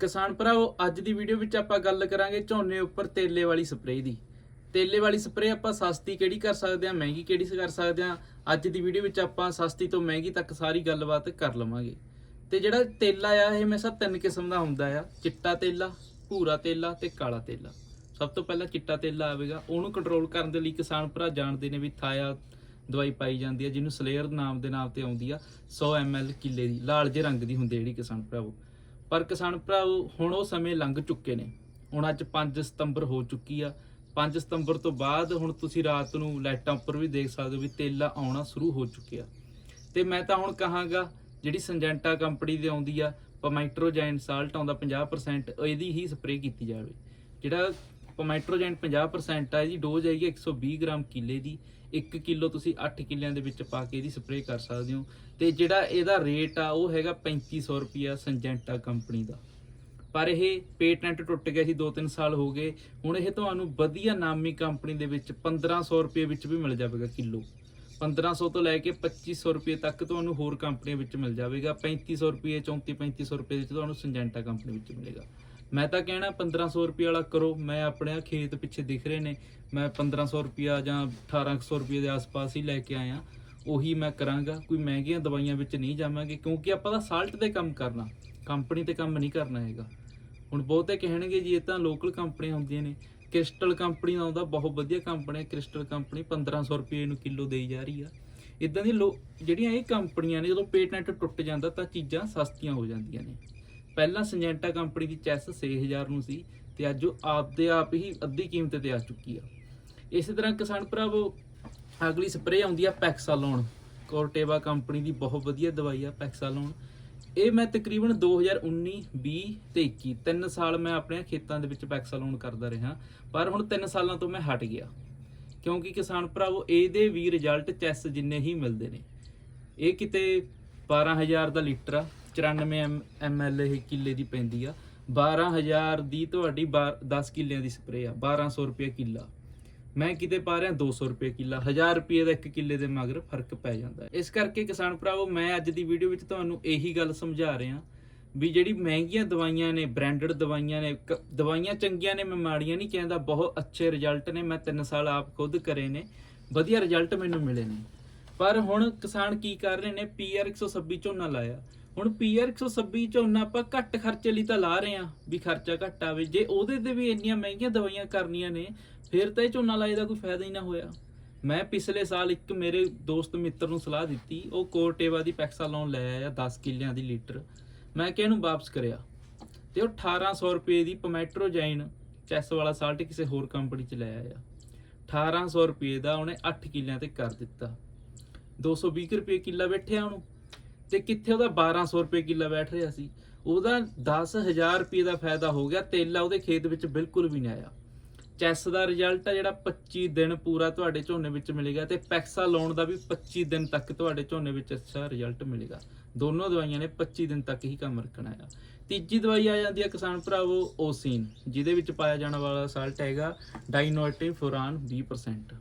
ਕਿਸਾਨ ਭਰਾਵੋ, ਅੱਜ ਦੀ ਵੀਡੀਓ ਵਿੱਚ ਆਪਾਂ ਗੱਲ ਕਰਾਂਗੇ ਝੋਨੇ ਉੱਪਰ ਤੇਲੇ ਵਾਲੀ ਸਪਰੇਅ ਦੀ। ਤੇਲੇ ਵਾਲੀ ਸਪਰੇਅ ਆਪਾਂ ਸਸਤੀ ਕਿਹੜੀ ਕਰ ਸਕਦੇ ਹਾਂ, ਮਹਿੰਗੀ ਕਿਹੜੀ ਕਰ ਸਕਦੇ ਹਾਂ? ਅੱਜ ਦੀ ਵੀਡੀਓ ਵਿੱਚ ਆਪਾਂ ਸਸਤੀ ਤੋਂ ਮਹਿੰਗੀ ਤੱਕ ਸਾਰੀ ਗੱਲਬਾਤ ਕਰ ਲਵਾਂਗੇ। ਤੇ ਜਿਹੜਾ ਤੇਲਾ ਆ, ਇਹ ਮੈਂ ਸਭ ਤਿੰਨ ਕਿਸਮ ਦਾ ਹੁੰਦਾ ਆ। ਚਿੱਟਾ ਤੇਲਾ, ਭੂਰਾ ਤੇਲਾ ਤੇ ਕਾਲਾ ਤੇਲਾ। ਸਭ ਤੋਂ ਪਹਿਲਾਂ ਚਿੱਟਾ ਤੇਲਾ ਆਵੇਗਾ। ਉਹਨੂੰ ਕੰਟਰੋਲ ਕਰਨ ਦੇ ਲਈ ਕਿਸਾਨ ਭਰਾ ਜਾਣਦੇ ਨੇ ਵੀ ਥਾਇਆ ਦਵਾਈ ਪਾਈ ਜਾਂਦੀ ਹੈ ਜਿਹਨੂੰ ਸਲੇਅਰ ਨਾਮ ਦੇ ਨਾਮ ਤੇ ਆਉਂਦੀ ਆ 100 ml ਕਿੱਲੇ ਦੀ, ਲਾਲ ਜਿਹੇ ਰੰਗ ਦੀ ਹੁੰਦੀ ਜਿਹੜੀ ਕਿਸਾਨ ਭਰਾਵੋ। ਪਰ ਕਿਸਾਨ ਭਰਾਵੋ ਹੁਣ ਉਹ ਸਮੇਂ ਲੰਘ ਚੁੱਕੇ ਨੇ। ਹੁਣ ਅੱਜ 5 ਸਤੰਬਰ ਹੋ ਚੁੱਕੀ ਆ। 5 ਸਤੰਬਰ ਤੋਂ ਬਾਅਦ ਹੁਣ ਤੁਸੀਂ ਰਾਤ ਨੂੰ ਲਾਈਟਾਂ ਉੱਪਰ ਵੀ ਦੇਖ ਸਕਦੇ ਹੋ ਵੀ ਤੇਲਾ ਆਉਣਾ ਸ਼ੁਰੂ ਹੋ ਚੁੱਕਿਆ। ਤੇ ਮੈਂ ਤਾਂ ਹੁਣ ਕਹਾਂਗਾ, ਜਿਹੜੀ ਸੰਜੈਂਟਾ ਕੰਪਨੀ ਦੇ ਆਉਂਦੀ ਆ, ਪਮਾਈਟ੍ਰੋਜੈਨ ਸਾਲਟ ਆਉਂਦਾ 50% ਇਹਦੀ ਹੀ ਸਪਰੇਅ ਕੀਤੀ ਜਾਵੇ। ਜਿਹੜਾ ਪਮਾਈਟ੍ਰੋਜੈਨ 50% ਆ, ਇਹਦੀ ਡੋਜ਼ ਹੈਗੀ 120 ਗ੍ਰਾਮ ਕਿੱਲੇ ਦੀ। 1 ਕਿਲੋ ਤੁਸੀਂ 8 ਕਿੱਲਿਆਂ ਦੇ ਵਿੱਚ ਪਾ ਕੇ ਇਹਦੀ ਸਪਰੇਅ ਕਰ ਸਕਦੇ ਹੋ। ਤੇ ਜਿਹੜਾ ਇਹਦਾ ਰੇਟ ਆ, ਉਹ ਹੈਗਾ 3500 ਰੁਪਿਆ ਸੰਜੈਂਟਾ ਕੰਪਨੀ ਦਾ। ਪਰ ਇਹ ਪੇਟੈਂਟ ਟੁੱਟ ਗਿਆ ਸੀ 2-3 ਸਾਲ ਹੋ ਗਏ। ਹੁਣ ਇਹ ਤੁਹਾਨੂੰ ਵਧੀਆ ਨਾਮੀ ਕੰਪਨੀ ਦੇ ਵਿੱਚ 1500 ਰੁਪਏ ਵਿੱਚ ਵੀ ਮਿਲ ਜਾਵੇਗਾ ਕਿਲੋ। 1500 ਤੋਂ ਲੈ ਕੇ 2500 ਰੁਪਏ ਤੱਕ ਤੁਹਾਨੂੰ ਹੋਰ ਕੰਪਨੀਆਂ ਵਿੱਚ ਮਿਲ ਜਾਵੇਗਾ। 3500 ਰੁਪਏ 34 3500 ਰੁਪਏ ਵਿੱਚ ਤੁਹਾਨੂੰ ਸੰਜੈਂਟਾ ਕੰਪਨੀ ਵਿੱਚ ਮਿਲੇਗਾ। ਮੈਂ ਤਾਂ ਕਹਿਣਾ 1500 ਰੁਪਏ ਵਾਲਾ ਕਰੋ, ਮੈਂ ਆਪਣੇ ਖੇਤ ਪਿੱਛੇ ਦਿਖ ਰਹੇ ਨੇ, ਮੈਂ 1500 ਰੁਪਿਆ ਜਾਂ 1800 ਰੁਪਏ ਦੇ ਆਸ-ਪਾਸ ਹੀ ਲੈ ਕੇ ਆਇਆ, ਉਹੀ ਮੈਂ ਕਰਾਂਗਾ, ਕੋਈ ਮਹਿੰਗੀਆਂ ਦਵਾਈਆਂ ਵਿੱਚ ਨਹੀਂ ਜਾਵਾਂਗੇ, ਕਿਉਂਕਿ ਆਪਾਂ ਤਾਂ ਸਾਲਟ ਤੇ ਕੰਮ ਕਰਨਾ, ਕੰਪਨੀ ਤੇ ਕੰਮ ਨਹੀਂ ਕਰਨਾ ਹੈਗਾ। ਹੁਣ ਬਹੁਤੇ ਕਹਿਣਗੇ ਜੀ, ਇਹ ਤਾਂ ਲੋਕਲ ਕੰਪਨੀਆਂ ਹੁੰਦੀਆਂ ਨੇ ਕ੍ਰਿਸਟਲ ਕੰਪਨੀ ਦਾ ਆਉਂਦਾ ਬਹੁਤ ਵਧੀਆ ਕੰਪਨੀ ਹੈ ਕ੍ਰਿਸਟਲ ਕੰਪਨੀ 1500 ਰੁਪਏ ਨੂੰ ਕਿਲੋ ਦੇਈ ਜਾ ਰਹੀ ਆ। ਇਦਾਂ ਦੀ ਲੋ, ਜਿਹੜੀਆਂ ਇਹ ਕੰਪਨੀਆਂ ਨੇ, ਜਦੋਂ ਪੇਟੈਂਟ ਟੁੱਟ ਜਾਂਦਾ ਤਾਂ ਚੀਜ਼ਾਂ ਸਸਤੀਆਂ ਹੋ ਜਾਂਦੀਆਂ ਨੇ। ਪਹਿਲਾਂ ਸੰਜੈਂਟਾ ਕੰਪਨੀ ਦੀ ਚੈਸ 6000 ਨੂੰ ਸੀ ਤੇ ਅੱਜ ਉਹ ਆਪਦੇ ਆਪ ਹੀ ਅੱਧੀ ਕੀਮਤ ਤੇ ਆ ਚੁੱਕੀ ਆ। ਇਸੇ ਤਰ੍ਹਾਂ ਕਿਸਾਨ ਭਰਾਵੋ, ਅਗਲੀ ਸਪਰੇਅ ਆਉਂਦੀ ਆ ਪੈਕਸਾਲੋਨ ਕੋਰਟੇਵਾ ਕੰਪਨੀ ਦੀ ਬਹੁਤ ਵਧੀਆ ਦਵਾਈ ਆ ਪੈਕਸਾਲੋਨ ਇਹ ਮੈਂ ਤਕਰੀਬਨ 2019 20 ਤੇ 21 ਤਿੰਨ ਸਾਲ ਮੈਂ ਆਪਣੇ ਖੇਤਾਂ ਦੇ ਵਿੱਚ ਪੈਕਸਾਲੋਨ ਕਰਦਾ ਰਿਹਾ, ਪਰ ਹੁਣ ਤਿੰਨ ਸਾਲਾਂ ਤੋਂ ਮੈਂ ਹਟ ਗਿਆ। ਕਿਉਂਕਿ ਕਿਸਾਨ ਭਰਾਵੋ, ਇਹਦੇ ਵੀ ਰਿਜ਼ਲਟ ਚੈਸ ਜਿੰਨੇ ਹੀ ਮਿਲਦੇ ਨੇ। ਇਹ ਕਿਤੇ 12000 ਦਾ ਲੀਟਰ ਆ 94 ਐਮਐਲ ਇਹ ਕਿੱਲੇ ਦੀ ਪੈਂਦੀ ਆ। 12000 ਦੀ ਤੁਹਾਡੀ 10 ਕਿੱਲਿਆਂ ਦੀ ਸਪਰੇਅ ਆ। 1200 ਰੁਪਏ ਕਿੱਲਾ। ਮੈਂ ਕਿਤੇ ਪਾ ਰਿਹਾ 200 ਰੁਪਏ ਕਿੱਲਾ। 1000 ਰੁਪਏ ਦਾ ਇੱਕ ਕਿੱਲੇ ਦੇ ਮਗਰ ਫ਼ਰਕ ਪੈ ਜਾਂਦਾ ਇਸ ਕਰਕੇ ਕਿਸਾਨ ਭਰਾਵੋ, ਮੈਂ ਅੱਜ ਦੀ ਵੀਡੀਓ ਵਿੱਚ ਤੁਹਾਨੂੰ ਇਹੀ ਗੱਲ ਸਮਝਾ ਰਿਹਾ ਵੀ ਜਿਹੜੀ ਮਹਿੰਗੀਆਂ ਦਵਾਈਆਂ ਨੇ ਬ੍ਰਾਂਡਡ ਦਵਾਈਆਂ ਨੇ, ਕ- ਦਵਾਈਆਂ ਚੰਗੀਆਂ ਨੇ, ਮੈਂ ਮਾੜੀਆਂ ਨਹੀਂ ਕਹਿੰਦਾ, ਬਹੁਤ ਅੱਛੇ ਰਿਜ਼ਲਟ ਨੇ, ਮੈਂ 3 ਸਾਲ ਆਪ ਖੁਦ ਕਰੇ ਨੇ, ਵਧੀਆ ਰਿਜ਼ਲਟ ਮੈਨੂੰ ਮਿਲੇ ਨੇ। ਪਰ ਹੁਣ ਕਿਸਾਨ ਕੀ ਕਰ ਰਹੇ ਨੇ ਪੀਆਰ 126 ਝੋਨਾ ਲਾਇਆ। ਹੁਣ ਪੀਆਰ 126 ਝੋਨਾ ਆਪਾਂ ਘੱਟ ਖਰਚੇ ਲਈ ਤਾਂ ਲਾ ਰਹੇ ਆ ਵੀ ਖਰਚਾ ਘੱਟ ਆਵੇ। ਜੇ ਉਹਦੇ ਤੇ ਵੀ ਇੰਨੀਆਂ ਮਹਿੰਗੀਆਂ ਦਵਾਈਆਂ ਕਰਨੀਆਂ ਨੇ, ਫਿਰ ਤਾਂ ਇਹ ਝੋਨਾ ਲਾਏ ਦਾ ਕੋਈ ਫਾਇਦਾ ਹੀ ਨਾ ਹੋਇਆ। ਮੈਂ ਪਿਛਲੇ ਸਾਲ ਇੱਕ ਮੇਰੇ ਦੋਸਤ ਮਿੱਤਰ ਨੂੰ ਸਲਾਹ ਦਿੱਤੀ, ਉਹ ਕੋਰਟੇਵਾ ਦੀ ਪੈਕਸਾ ਪੈਕਸਾਲੋਨ ਲੈ ਆਇਆ 10 ਕਿੱਲਿਆਂ ਦੀ ਲੀਟਰ। ਮੈਂ ਕਿ ਇਹਨੂੰ ਵਾਪਸ ਕਰਿਆ। ਤੇ ਉਹ 1800 ਰੁਪਏ ਦੀ ਪੋਮੈਟ੍ਰੋਜਾਈਨ ਚੈਸ ਵਾਲਾ ਸਾਲਟ ਕਿਸੇ ਹੋਰ ਕੰਪਨੀ ਚ ਲੈ ਆਇਆ। 1800 ਰੁਪਏ ਦਾ ਉਹਨੇ 8 ਕਿੱਲਿਆਂ ਤੇ ਕਰ ਦਿੱਤਾ। 220 ਰੁਪਏ ਕਿੱਲਾ ਬੈਠਿਆ ਉਹਨੂੰ। ਤੇ ਕਿੱਥੇ ਉਹਦਾ 1200 ਰੁਪਏ ਕਿੱਲਾ ਬੈਠ ਰਿਹਾ ਸੀ? ਉਹਦਾ 10000 ਰੁਪਏ ਦਾ ਫਾਇਦਾ ਹੋ ਗਿਆ, ਤੇਲਾ ਉਹਦੇ ਖੇਤ ਵਿੱਚ ਬਿਲਕੁਲ ਵੀ ਨਹੀਂ ਆਇਆ। ਚੈਸ ਦਾ ਰਿਜ਼ਲਟ ਆ ਜਿਹੜਾ 25 ਦਿਨ ਪੂਰਾ ਤੁਹਾਡੇ ਝੋਨੇ ਵਿੱਚ ਮਿਲੇਗਾ ਤੇ ਪੈਕਸਾ ਲਾਉਣ ਦਾ ਵੀ 25 ਦਿਨ ਤੱਕ ਤੁਹਾਡੇ ਝੋਨੇ ਵਿੱਚ ਅੱਛਾ ਰਿਜ਼ਲਟ ਮਿਲੇਗਾ। ਦੋਨੋਂ ਦਵਾਈਆਂ ਨੇ 25 ਦਿਨ ਤੱਕ ਹੀ ਕੰਮ ਰੱਖਣਾ ਹੈ ਤੀਜੀ ਦਵਾਈ ਆ ਜਾਂਦੀ ਹੈ ਕਿਸਾਨ ਭਰਾਵੋ, ਓਸੀਨ, ਜਿਹਦੇ ਵਿੱਚ ਪਾਇਆ ਜਾਣ ਵਾਲਾ ਸਾਲਟ ਹੈਗਾ ਡਾਈਨੋਟਿਵ ਫੁਰਾਨ 20%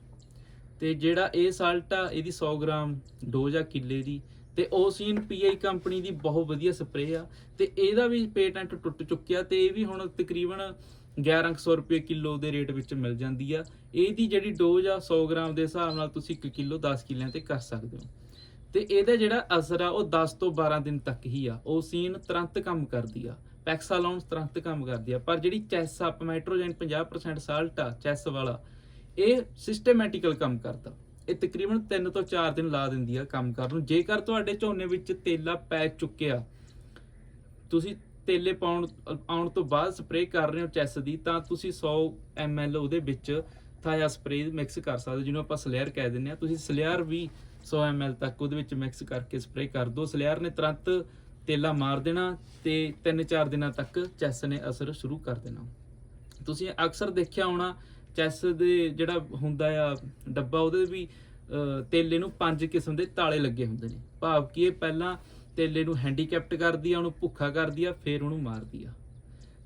ਤੇ ਜਿਹੜਾ ਇਹ ਸਾਲਟ ਆ, ਇਹਦੀ 100 ਗ੍ਰਾਮ ਡੋਜ਼ ਆ ਕਿੱਲੇ ਦੀ ਤੇ ਓਸੀਨ ਪੀਆਈ ਕੰਪਨੀ ਦੀ ਬਹੁਤ ਵਧੀਆ ਸਪਰੇਅ ਆ ਤੇ ਇਹਦਾ ਵੀ ਪੇਟੈਂਟ ਟੁੱਟ ਚੁੱਕਿਆ ਤੇ ਇਹ ਵੀ ਹੁਣ ਤਕਰੀਬਨ 1100 ਰੁਪਏ ਕਿਲੋ ਦੇ ਰੇਟ ਵਿੱਚ ਮਿਲ ਜਾਂਦੀ ਆ। ਇਹਦੀ ਜਿਹੜੀ ਡੋਜ਼ ਆ 100 ਗ੍ਰਾਮ ਦੇ ਹਿਸਾਬ ਨਾਲ ਤੁਸੀਂ 1 ਕਿਲੋ 10 ਕਿੱਲਿਆਂ ਤੇ ਕਰ ਸਕਦੇ ਹੋ। ਤੇ ਇਹਦਾ ਜਿਹੜਾ ਅਸਰ ਆ, ਉਹ 10 ਤੋਂ 12 ਦਿਨ ਤੱਕ ਹੀ ਆ। ਓਸੀਨ ਤੁਰੰਤ ਕੰਮ ਕਰਦੀ ਆ। ਪੈਕਸਾਲੋਨ ਤੁਰੰਤ ਕੰਮ ਕਰਦੀ ਆ। ਪਰ ਜਿਹੜੀ ਚੈਸ ਆ ਮੈਟਰੋਜਨ 50% ਸਾਲਟ ਆ, ਚੈਸ ਵਾਲਾ, ਇਹ ਸਿਸਟਮੈਟਿਕਲ ਕੰਮ ਕਰਦਾ। ਇਹ ਤਕਰੀਬਨ 3 ਤੋਂ 4 ਦਿਨ ਲਾ ਦਿੰਦੀ ਆ ਕੰਮ ਕਰਨ ਨੂੰ। ਜੇਕਰ ਤੁਹਾਡੇ ਝੋਨੇ ਵਿੱਚ ਤੇਲਾ ਪੈ ਚੁੱਕਿਆ, ਤੁਸੀਂ ਤੇਲੇ ਪਾਉਣ, ਆਉਣ ਤੋਂ ਬਾਅਦ ਸਪਰੇਅ ਕਰ ਰਹੇ ਹੋ ਚੈਸ ਦੀ, ਤਾਂ ਤੁਸੀਂ 100 ml ਉਹਦੇ ਵਿੱਚ ਥਾਇਆ ਸਪਰੇਅ ਮਿਕਸ ਕਰ ਸਕਦੇ ਜਿਹਨੂੰ ਆਪਾਂ ਸਲੇਅਰ ਕਹਿ ਦਿੰਦੇ ਆ ਤੁਸੀਂ ਸਲੇਅਰ ਵੀ 100 ml ਤੱਕ ਉਹਦੇ ਵਿੱਚ ਮਿਕਸ ਕਰਕੇ ਸਪਰੇਅ ਕਰ ਦਿਓ ਸਲੇਅਰ ਨੇ ਤੁਰੰਤ ਤੇਲਾ ਮਾਰ ਦੇਣਾ ਤੇ 3-4 ਦਿਨਾਂ ਤੱਕ ਚੈਸ ਨੇ ਅਸਰ ਸ਼ੁਰੂ ਕਰ ਦੇਣਾ। ਤੁਸੀਂ ਅਕਸਰ ਦੇਖਿਆ ਹੋਣਾ ਚੈਸ ਦੇ ਜਿਹੜਾ ਹੁੰਦਾ ਆ ਡੱਬਾ, ਉਹਦੇ ਵੀ ਤੇਲੇ ਨੂੰ ਪੰਜ ਕਿਸਮ ਦੇ ਤਾਲੇ ਲੱਗੇ ਹੁੰਦੇ ਨੇ। ਭਾਵ ਕਿ ਇਹ ਪਹਿਲਾਂ ਤੇਲੇ ਨੂੰ ਹੈਂਡੀਕੈਪਟ ਕਰਦੀ ਆ, ਉਹਨੂੰ ਭੁੱਖਾ ਕਰਦੀ ਆ, ਫਿਰ ਉਹਨੂੰ ਮਾਰਦੀ ਆ।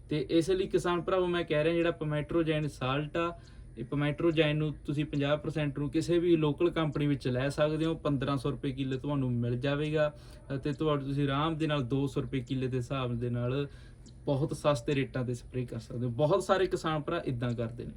ਤੇ ਇਸ ਲਈ ਕਿਸਾਨ ਭਰਾਵੋ, ਮੈਂ ਕਹਿ ਰਿਹਾ ਜਿਹੜਾ ਪੋਮੈਟਰੋਜੈਨ ਸਾਲਟ ਆ, ਇਹ ਪੋਮੈਟਰੋਜੈਨ ਨੂੰ ਤੁਸੀਂ 50% ਨੂੰ ਕਿਸੇ ਵੀ ਲੋਕਲ ਕੰਪਨੀ ਵਿੱਚ ਲੈ ਸਕਦੇ ਹੋ। 1500 ਰੁਪਏ ਕਿੱਲੇ ਤੁਹਾਨੂੰ ਮਿਲ ਜਾਵੇਗਾ ਅਤੇ ਤੁਹਾਨੂੰ ਤੁਸੀਂ ਆਰਾਮ ਦੇ ਨਾਲ 200 ਰੁਪਏ ਕਿੱਲੇ ਦੇ ਹਿਸਾਬ ਦੇ ਨਾਲ ਬਹੁਤ ਸਸਤੇ ਰੇਟਾਂ ਤੇ ਸਪਰੇਅ ਕਰ ਸਕਦੇ ਹੋ। ਬਹੁਤ ਸਾਰੇ ਕਿਸਾਨ ਭਰਾ ਇਦਾਂ ਕਰਦੇ ਨੇ।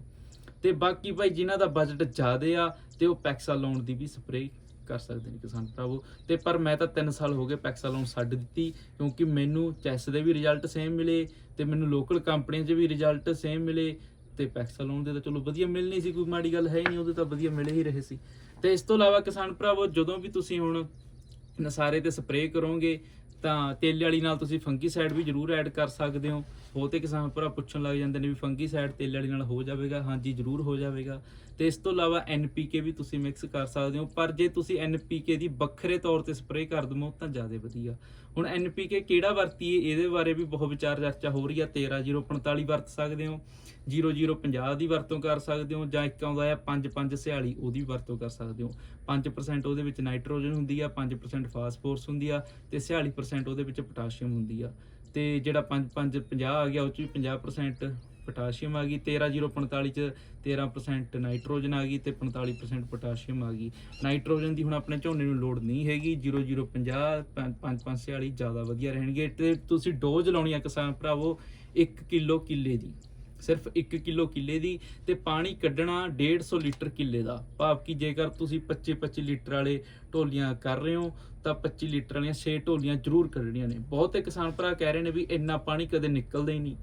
ਤੇ ਬਾਕੀ ਭਾਈ ਜਿਨ੍ਹਾਂ ਦਾ ਬਜਟ ਜ਼ਿਆਦੇ ਆ ਤੇ ਉਹ ਪੈਕਸਾ ਲਾਉਣ ਦੀ ਵੀ ਸਪਰੇਅ ਕਰ ਸਕਦੇ ਨੇ ਕਿਸਾਨ ਭਰਾਵੋ। ਤੇ ਪਰ ਮੈਂ ਤਾਂ 3 ਸਾਲ ਹੋ ਗਏ ਪੈਕਸਾ ਲਾਉਣ ਛੱਡ ਦਿੱਤੀ, ਕਿਉਂਕਿ ਮੈਨੂੰ ਚੈਸ ਦੇ ਵੀ ਰਿਜ਼ਲਟ ਸੇਮ ਮਿਲੇ ਤੇ ਮੈਨੂੰ ਲੋਕਲ ਕੰਪਨੀਆਂ 'ਚ ਵੀ ਰਿਜ਼ਲਟ ਸੇਮ ਮਿਲੇ ਤੇ ਪੈਕਸਾ ਲਾਉਣ ਦੇ ਤਾਂ ਚਲੋ ਵਧੀਆ ਮਿਲਣੀ ਸੀ, ਕੋਈ ਮਾੜੀ ਗੱਲ ਹੈ ਹੀ ਨਹੀਂ, ਉਹਦੇ ਤਾਂ ਵਧੀਆ ਮਿਲ ਹੀ ਰਹੇ ਸੀ। ਤੇ ਇਸ ਤੋਂ ਇਲਾਵਾ ਕਿਸਾਨ ਭਰਾਵੋ, ਜਦੋਂ ਵੀ ਤੁਸੀਂ ਹੁਣ ਨਸਾਰੇ ਤੇ ਸਪਰੇਅ ਕਰੋਗੇ ਤਾਂ ਤੇਲੇ ਵਾਲੀ ਨਾਲ ਤੁਸੀਂ ਫੰਗੀਸਾਈਡ ਵੀ ਜ਼ਰੂਰ ਐਡ ਕਰ ਸਕਦੇ ਹੋ। ਬਹੁਤੇ ਕਿਸਾਨ ਭਰਾ ਪੁੱਛਣ ਲੱਗ ਜਾਂਦੇ ਨੇ ਵੀ ਫੰਗੀਸਾਈਡ ਤੇਲੇ ਵਾਲੀ ਨਾਲ ਹੋ ਜਾਵੇਗਾ? ਹਾਂਜੀ, ਜ਼ਰੂਰ ਹੋ ਜਾਵੇਗਾ। ਤੇ ਇਸ ਤੋਂ ਇਲਾਵਾ ਐਨਪੀਕੇ ਵੀ ਤੁਸੀਂ ਮਿਕਸ ਕਰ ਸਕਦੇ ਹੋ। ਪਰ ਜੇ ਤੁਸੀਂ ਐਨਪੀਕੇ ਦੀ ਵੱਖਰੇ ਤੌਰ ਤੇ ਸਪਰੇਅ ਕਰ ਦਮੋ ਤਾਂ ਜ਼ਿਆਦਾ ਵਧੀਆ। ਹੁਣ ਐਨਪੀਕੇ ਕਿਹੜਾ ਵਰਤੀਏ, ਇਹਦੇ ਬਾਰੇ ਵੀ ਬਹੁਤ ਵਿਚਾਰ ਚਰਚਾ ਹੋ ਰਹੀ ਆ। 13045 ਵਰਤ ਸਕਦੇ ਹੋ। 0050 ਦੀ ਵਰਤੋਂ ਕਰ ਸਕਦੇ ਹੋ। ਜਾਂ ਇੱਕ ਆਉਂਦਾ ਆ 5546 ਉਹਦੀ ਵਰਤੋਂ ਕਰ ਸਕਦੇ ਹੋ। 5% ਉਹਦੇ ਵਿੱਚ ਨਾਈਟ੍ਰੋਜਨ ਹੁੰਦੀ ਆ 5% ਫਾਸਫੋਰਸ ਹੁੰਦੀ ਆ, ਤੇ 46% ਉਹਦੇ ਵਿੱਚ ਪੋਟਾਸ਼ੀਅਮ ਹੁੰਦੀ ਆ। ਤੇ ਜਿਹੜਾ 5 5 50 ਆ ਗਿਆ, ਉਹ ਚ ਵੀ 50% ਪੋਟਾਸ਼ੀਅਮ ਆ ਗਈ। 13045 ਚ 13% ਨਾਈਟ੍ਰੋਜਨ ਆ ਗਈ ਤੇ 45% ਪੋਟਾਸ਼ੀਅਮ ਆ ਗਈ। ਨਾਈਟ੍ਰੋਜਨ ਦੀ ਹੁਣ ਆਪਣੇ ਝੋਨੇ ਨੂੰ ਲੋੜ ਨਹੀਂ ਹੈਗੀ। 0050 5546 ਜ਼ਿਆਦਾ ਵਧੀਆ ਰਹਿਣਗੇ। ਤੇ ਤੁਸੀਂ ਡੋਜ਼ ਲਾਉਣੀ ਆ ਕਿਸਾਨ ਭਰਾਵੋ 1 ਕਿਲੋ ਕਿੱਲੇ ਦੀ। ਸਿਰਫ 1 ਕਿਲੋ ਕਿੱਲੇ ਦੀ ਤੇ ਪਾਣੀ ਕੱਢਣਾ 150 ਲੀਟਰ ਕਿੱਲੇ ਦਾ। ਭਾਵ ਕਿ ਜੇਕਰ ਤੁਸੀਂ 25 25 ਲੀਟਰ ਵਾਲੇ ਢੋਲੀਆਂ ਕਰ ਰਹੇ ਹੋ, ਤਾਂ 25 ਲੀਟਰ ਵਾਲੀਆਂ 6 ਢੋਲੀਆਂ ਜ਼ਰੂਰ ਕੱਢਣੀਆਂ ਨੇ। ਬਹੁਤੇ ਕਿਸਾਨ ਭਰਾ ਕਹਿ ਰਹੇ ਨੇ ਵੀ ਇੰਨਾ ਪਾਣੀ ਕਦੇ ਨਿਕਲਦਾ ਹੀ ਨਹੀਂ।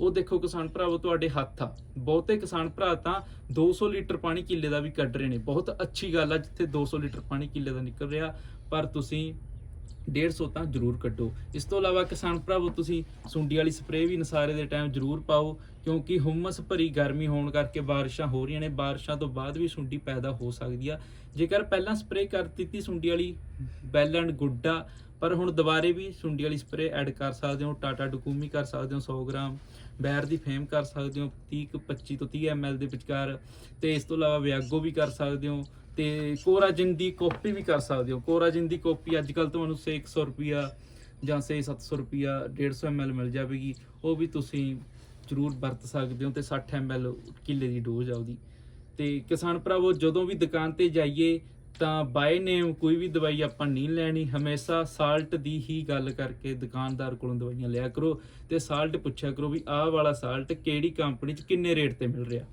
ਉਹ ਦੇਖੋ ਕਿਸਾਨ ਭਰਾਵੋ, ਤੁਹਾਡੇ ਹੱਥ ਆ। ਬਹੁਤੇ ਕਿਸਾਨ ਭਰਾ ਤਾਂ 200 ਲੀਟਰ ਪਾਣੀ ਕਿੱਲੇ ਦਾ ਵੀ ਕੱਢ ਰਹੇ ਨੇ। ਬਹੁਤ ਅੱਛੀ ਗੱਲ ਆ ਜਿੱਥੇ 200 ਲੀਟਰ ਪਾਣੀ ਕਿੱਲੇ ਦਾ ਨਿਕਲ ਰਿਹਾ, ਪਰ ਤੁਸੀਂ 150 ਤਾਂ ਜ਼ਰੂਰ ਕੱਢੋ। ਇਸ ਤੋਂ ਇਲਾਵਾ ਕਿਸਾਨ ਭਰਾਵੋ, ਤੁਸੀਂ ਸੁੰਡੀ ਵਾਲੀ ਸਪਰੇਅ ਵੀ ਨਸਾਰੇ ਦੇ ਟਾਈਮ ਜ਼ਰੂਰ ਪਾਓ, ਕਿਉਂਕਿ ਹੁਮਸ ਭਰੀ ਗਰਮੀ ਹੋਣ ਕਰਕੇ ਬਾਰਿਸ਼ਾਂ ਹੋ ਰਹੀਆਂ ਨੇ। ਬਾਰਿਸ਼ਾਂ ਤੋਂ ਬਾਅਦ ਵੀ ਸੁੰਡੀ ਪੈਦਾ ਹੋ ਸਕਦੀ ਆ। ਜੇਕਰ ਪਹਿਲਾਂ ਸਪਰੇਅ ਕਰ ਦਿੱਤੀ ਸੁੰਡੀ ਵਾਲੀ ਬੈਲ ਗੁੱਡਾ, ਪਰ ਹੁਣ ਦੁਬਾਰੇ ਵੀ ਸੁੰਡੀ ਵਾਲੀ ਸਪਰੇਅ ਐਡ ਕਰ ਸਕਦੇ ਹੋ। ਟਾਟਾ ਡਕੂਮੀ ਕਰ ਸਕਦੇ ਹੋ 100 ਗ੍ਰਾਮ। ਬੈਰ ਦੀ ਫੇਮ ਕਰ ਸਕਦੇ ਹੋ 30 ਕੁ 25 ਤੋਂ 30 ml ਦੇ ਵਿਚਕਾਰ। ਤੇ ਇਸ ਤੋਂ ਇਲਾਵਾ ਵਿਆਗੋ ਵੀ ਕਰ ਸਕਦੇ ਹੋ। ਤੇ ਕੋਰਾਜਿਨ ਦੀ ਕਾਪੀ ਵੀ ਕਰ ਸਕਦੇ ਹੋ। ਕੋਰਾਜਿਨ ਦੀ ਕਾਪੀ ਅੱਜ ਕੱਲ ਤੁਹਾਨੂੰ 100 ਰੁਪਿਆ ਜਾਂ ਸੇ 700 ਰੁਪਿਆ 150 ml ਮਿਲ ਜਾਵੇਗੀ। ਉਹ ਵੀ ਤੁਸੀਂ ਜ਼ਰੂਰ ਵਰਤ ਸਕਦੇ ਹੋ ਤੇ 60 ml ਕਿੱਲੇ ਦੀ ਡੋਜ਼ ਆ ਉਹਦੀ। ਤੇ ਕਿਸਾਨ ਭਰਾਵੋ, ਜਦੋਂ ਵੀ ਦੁਕਾਨ ਤੇ ਜਾਈਏ ਤਾਂ ਬਾਏ ਨੇਮ ਕੋਈ ਵੀ ਦਵਾਈ ਆਪਾਂ ਨਹੀਂ ਲੈਣੀ। ਹਮੇਸ਼ਾ ਸਾਲਟ ਦੀ ਹੀ ਗੱਲ ਕਰਕੇ ਦੁਕਾਨਦਾਰ ਕੋਲੋਂ ਦਵਾਈਆਂ ਲਿਆ ਕਰੋ ਤੇ ਸਾਲਟ ਪੁੱਛਿਆ ਕਰੋ ਵੀ ਆਹ ਵਾਲਾ ਸਾਲਟ ਕਿਹੜੀ ਕੰਪਨੀ 'ਚ ਕਿੰਨੇ ਰੇਟ ਤੇ ਮਿਲ ਰਿਹਾ।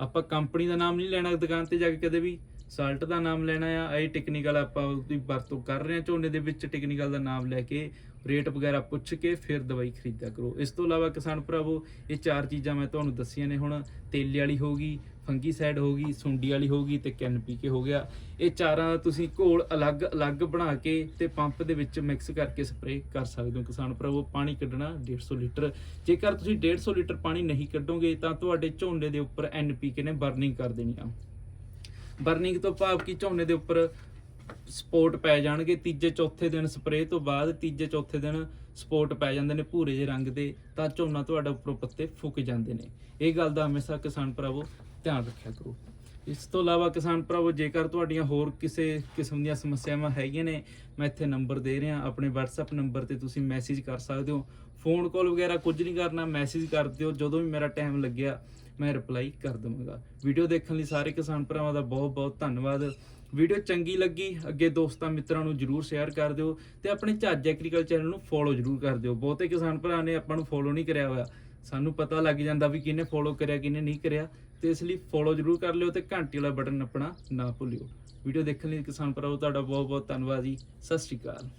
ਆਪਾਂ ਕੰਪਨੀ ਦਾ ਨਾਮ ਨਹੀਂ ਲੈਣਾ ਦੁਕਾਨ ਤੇ ਜਾ ਕੇ ਕਦੇ ਵੀ। ਸਾਲਟ ਦਾ ਨਾਮ ਲੈਣਾ ਆ, ਇਹ ਟੈਕਨੀਕਲ ਆਪਾਂ ਉਹਦੀ ਵਰਤੋਂ ਕਰ ਰਹੇ ਹਾਂ ਝੋਨੇ ਦੇ ਵਿੱਚ ਟੈਕਨੀਕਲ ਦਾ ਨਾਮ ਲੈ ਕੇ ਰੇਟ ਵਗੈਰਾ ਪੁੱਛ ਕੇ ਫਿਰ ਦਵਾਈ ਖਰੀਦਿਆ ਕਰੋ। ਇਸ ਤੋਂ ਇਲਾਵਾ ਕਿਸਾਨ ਭਰਾਵੋ, ਇਹ ਚਾਰ ਚੀਜ਼ਾਂ ਮੈਂ ਤੁਹਾਨੂੰ ਦੱਸੀਆਂ ਨੇ ਹੁਣ। ਤੇਲੇ ਵਾਲੀ ਹੋਗੀ ਫੰਗੀਸਾਈਡ ਹੋਗੀ ਸੁੰਡੀ ਵਾਲੀ ਹੋਗੀ ਤੇ ਕੈਨਪੀਕੇ ਹੋ ਗਿਆ। ਇਹ ਚਾਰਾਂ ਦਾ ਤੁਸੀਂ ਘੋਲ ਅਲੱਗ-ਅਲੱਗ ਬਣਾ ਕੇ ਤੇ ਪੰਪ ਦੇ ਵਿੱਚ ਮਿਕਸ ਕਰਕੇ ਸਪਰੇਅ ਕਰ ਸਕਦੇ ਹੋ ਕਿਸਾਨ ਭਰਾਵੋ। ਪਾਣੀ ਕੱਢਣਾ 150 ਲੀਟਰ। ਜੇਕਰ ਤੁਸੀਂ 150 ਲੀਟਰ ਪਾਣੀ ਨਹੀਂ ਕੱਢੋਗੇ ਤਾਂ ਤੁਹਾਡੇ ਝੋਨੇ ਦੇ ਉੱਪਰ ਐਨਪੀਕੇ ਨੇ ਬਰਨਿੰਗ ਕਰ ਦੇਣੀ ਆ। ਬਰਨਿੰਗ ਤੋਂ ਭਾਵ ਕਿ ਝੋਨੇ ਦੇ ਉੱਪਰ ਸਪੋਰਟ ਪੈ ਜਾਣਗੇ। ਤੀਜੇ, ਚੌਥੇ ਦਿਨ ਸਪਰੇਅ ਤੋਂ ਬਾਅਦ ਤੀਜੇ, ਚੌਥੇ ਦਿਨ ਸਪੋਰਟ ਪੈ ਜਾਂਦੇ ਨੇ ਭੂਰੇ ਜਿਹੇ ਰੰਗ ਦੇ, ਤਾਂ ਝੋਨਾ ਤੁਹਾਡਾ ਉੱਪਰੋਂ ਪੱਤੇ ਫੁੱਕ ਜਾਂਦੇ ਨੇ। ਇਹ ਗੱਲ ਦਾ ਹਮੇਸ਼ਾ ਕਿਸਾਨ ਭਰਾਵੋ ਧਿਆਨ ਰੱਖਿਆ ਕਰੋ। ਇਸ ਤੋਂ ਇਲਾਵਾ ਕਿਸਾਨ ਭਰਾਵੋ, ਜੇਕਰ ਤੁਹਾਡੀਆਂ ਹੋਰ ਕਿਸੇ ਕਿਸਮ ਦੀਆਂ ਸਮੱਸਿਆਵਾਂ ਹੈਗੀਆਂ ਨੇ, ਮੈਂ ਇੱਥੇ ਨੰਬਰ ਦੇ ਰਿਹਾ, ਆਪਣੇ WhatsApp ਨੰਬਰ ਤੇ ਤੁਸੀਂ ਮੈਸੇਜ ਕਰ ਸਕਦੇ ਹੋ। ਫੋਨ ਕਾਲ ਵਗੈਰਾ ਕੁਝ ਨਹੀਂ ਕਰਨਾ ਮੈਸੇਜ ਕਰ ਦਿਓ। ਜਦੋਂ ਵੀ ਮੇਰਾ ਟਾਈਮ ਲੱਗਿਆ ਮੈਂ ਰਿਪਲਾਈ ਕਰ ਦਵਾਂਗਾ। ਵੀਡੀਓ ਦੇਖਣ ਲਈ ਸਾਰੇ ਕਿਸਾਨ ਭਰਾਵਾਂ ਦਾ ਬਹੁਤ ਬਹੁਤ ਧੰਨਵਾਦ। ਵੀਡੀਓ ਚੰਗੀ ਲੱਗੀ, ਅੱਗੇ ਦੋਸਤਾਂ ਮਿੱਤਰਾਂ ਨੂੰ ਜਰੂਰ ਸ਼ੇਅਰ ਕਰ ਦਿਓ ਤੇ ਆਪਣੇ ਝੱਜ ਐਗਰੀਕਲਚਰ ਚੈਨਲ ਨੂੰ ਫੋਲੋ ਜਰੂਰ ਕਰ ਦਿਓ। ਬਹੁਤੇ ਕਿਸਾਨ ਭਰਾ ਨੇ ਆਪਾਂ ਨੂੰ ਫੋਲੋ ਨਹੀਂ ਕਰਿਆ ਹੋਇਆ। ਸਾਨੂੰ ਪਤਾ ਲੱਗ ਜਾਂਦਾ ਵੀ ਕਿਹਨੇ ਫੋਲੋ ਕਰਿਆ, ਕਿਹਨੇ ਨਹੀਂ ਕਰਿਆ। ਤੇ ਇਸ ਲਈ ਫੋਲੋ ਜਰੂਰ ਕਰ ਲਿਓ ਤੇ ਘੰਟੀ ਵਾਲਾ ਬਟਨ ਆਪਣਾ ਨਾ ਭੁੱਲਿਓ। ਵੀਡੀਓ ਦੇਖਣ ਲਈ ਕਿਸਾਨ ਭਰਾਵੋ ਤੁਹਾਡਾ ਬਹੁਤ ਬਹੁਤ ਧੰਨਵਾਦ ਜੀ। ਸਤਿ ਸ਼੍ਰੀ ਅਕਾਲ।